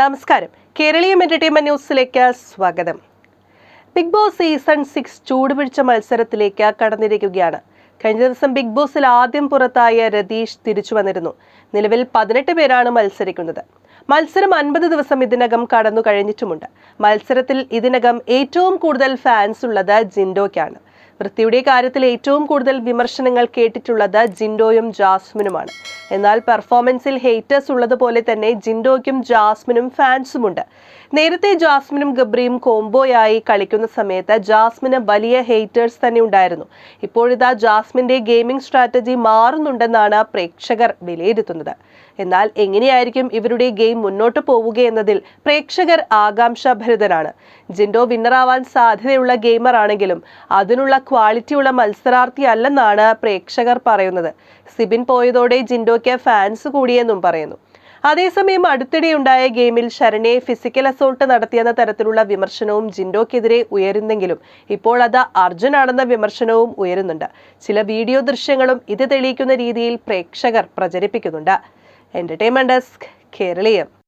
നമസ്കാരം. കേരളീയ എന്റർടൈൻമെന്റ് ന്യൂസിലേക്ക് സ്വാഗതം. ബിഗ് ബോസ് സീസൺ സിക്സ് ചൂടുപിടിച്ച മത്സരത്തിലേക്ക് കടന്നിരിക്കുകയാണ്. കഴിഞ്ഞ ദിവസം ബിഗ് ബോസിൽ ആദ്യം പുറത്തായ രതീഷ് തിരിച്ചു വന്നിരുന്നു. നിലവിൽ പതിനെട്ട് പേരാണ് മത്സരിക്കുന്നത്. മത്സരം അൻപത് ദിവസം ഇതിനകം കടന്നു കഴിഞ്ഞിട്ടുമുണ്ട് മത്സരത്തിൽ ഇതിനകം ഏറ്റവും കൂടുതൽ ഫാൻസ് ഉള്ളത് ജിൻഡോയ്ക്കാണ്. വൃത്തിയുടെ കാര്യത്തിൽ ഏറ്റവും കൂടുതൽ വിമർശനങ്ങൾ കേട്ടിട്ടുള്ളത് ജിൻഡോയും ജാസ്മിനുമാണ്. എന്നാൽ പെർഫോമൻസിൽ ഹേറ്റേഴ്സ് ഉള്ളതുപോലെ തന്നെ ജിൻഡോയ്ക്കും ജാസ്മിനും ഫാൻസുമുണ്ട് നേരത്തെ ജാസ്മിനും ഗബ്രിയും കോംബോയായി കളിക്കുന്ന സമയത്ത് ജാസ്മിന് വലിയ ഹേറ്റേഴ്സ് തന്നെ ഉണ്ടായിരുന്നു. ഇപ്പോഴിതാ ജാസ്മിന്റെ ഗെയിമിംഗ് സ്ട്രാറ്റജി മാറുന്നുണ്ടെന്നാണ് പ്രേക്ഷകർ വിലയിരുത്തുന്നത്. എന്നാൽ എങ്ങനെയായിരിക്കും ഇവരുടെ ഗെയിം മുന്നോട്ട് പോവുകയെന്നതിൽ പ്രേക്ഷകർ ആകാംക്ഷാഭരിതരാണ്. ജിൻഡോ വിന്നറാവാൻ സാധ്യതയുള്ള ഗെയിമർ ആണെങ്കിലും അതിനുള്ള ക്വാളിറ്റിയുള്ള മത്സരാർത്ഥി അല്ലെന്നാണ് പ്രേക്ഷകർ പറയുന്നത്. സിബിൻ പോയതോടെ ജിൻഡോയ്ക്ക് ഫാൻസ് കൂടിയെന്നും പറയുന്നു. അതേസമയം അടുത്തിടെയുണ്ടായ ഗെയിമിൽ ശരണെ ഫിസിക്കൽ അസോൾട്ട് നടത്തിയെന്ന തരത്തിലുള്ള വിമർശനവും ജിൻഡോക്കെതിരെ ഉയരുന്നെങ്കിലും ഇപ്പോൾ അത് അർജുനാണെന്ന വിമർശനവും ഉയരുന്നുണ്ട്. ചില വീഡിയോ ദൃശ്യങ്ങളും ഇത് തെളിയിക്കുന്ന രീതിയിൽ പ്രേക്ഷകർ പ്രചരിപ്പിക്കുന്നുണ്ട്. Entertainment desk Keraleeyam